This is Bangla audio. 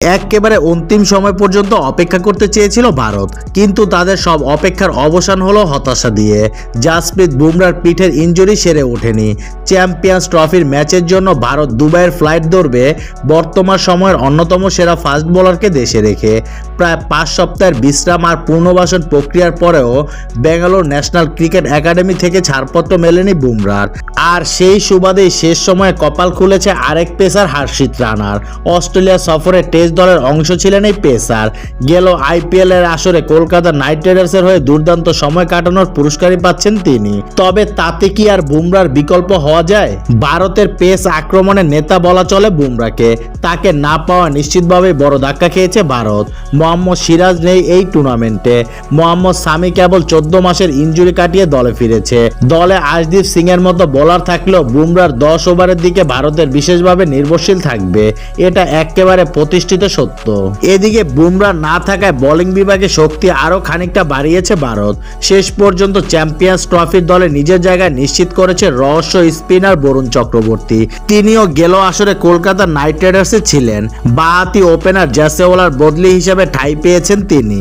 একেবারে অন্তিম সময় পর্যন্ত অপেক্ষা করতে চেয়েছিল ভারত, কিন্তু তাদের সব অপেক্ষার অবসান হলো হতাশা দিয়ে। জাসপ্রীত বুমরার পিঠের ইঞ্জুরি সেরে ওঠেনি। চ্যাম্পিয়ন্স ট্রফির ম্যাচের জন্য ভারত দুবাইয়ের ফ্লাইট ধরবে বর্তমান সময়ের অন্যতম সেরা ফাস্ট বোলারকে দেশে রেখে। প্রায় পাঁচ সপ্তাহের বিশ্রাম আর পুনর্বাসন প্রক্রিয়ার পরেও ব্যাঙ্গালোর ন্যাশনাল ক্রিকেট একাডেমি থেকে ছাড়পত্র মেলেনি বুমরার। আর সেই সুবাদেই শেষ সময়ে কপাল খুলেছে আরেক পেসার হার্ষিত রানার। অস্ট্রেলিয়া সফরে টেস্ট দলের অংশ ছিলেন এই পেসার। গেল আইপিএল এর আসরে কলকাতা নাইট রাইডার্সের হয়ে দুর্দান্ত সময় কাটানোর পুরস্কারই পাচ্ছেন তিনি। তবে তাতে কি আর বুমরার বিকল্প হওয়া যায়? ভারতের পেস আক্রমণের নেতা বলা চলে বুমরাকে। তাকে না পাওয়া নিশ্চিতভাবে বড় ধাক্কা খেয়েছে ভারত। মোহাম্মদ সিরাজ নেই এই টুর্নামেন্টে মোহাম্মদ সামি কেবল চোদ্দ মাসের ইঞ্জুরি কাটিয়ে দলে ফিরেছে। দলে আশদীপ সিং এর মতো বোলার থাকলেও বুমরার দশ ওভারের দিকে ভারতের বিশেষভাবে নির্ভরশীল থাকবে। এটা একেবারে প্রতিষ্ঠিত সত্য। এদিকে বুমরা না থাকায় বোলিং বিভাগে শক্তি আরও খানিকটা বাড়িয়েছে ভারত। শেষ পর্যন্ত চ্যাম্পিয়ন্স ট্রফির দলে নিজের জায়গায় নিশ্চিত করেছে রহস্য স্পিনার বরুণ চক্রবর্তী। তিনিও গেল আসরে কলকাতা নাইট রাইডার্সে ছিলেন। বাহাতি ওপেনার জ্যাসেওয়ালার বদলি হিসেবে ঠাঁই পেয়েছেন তিনি।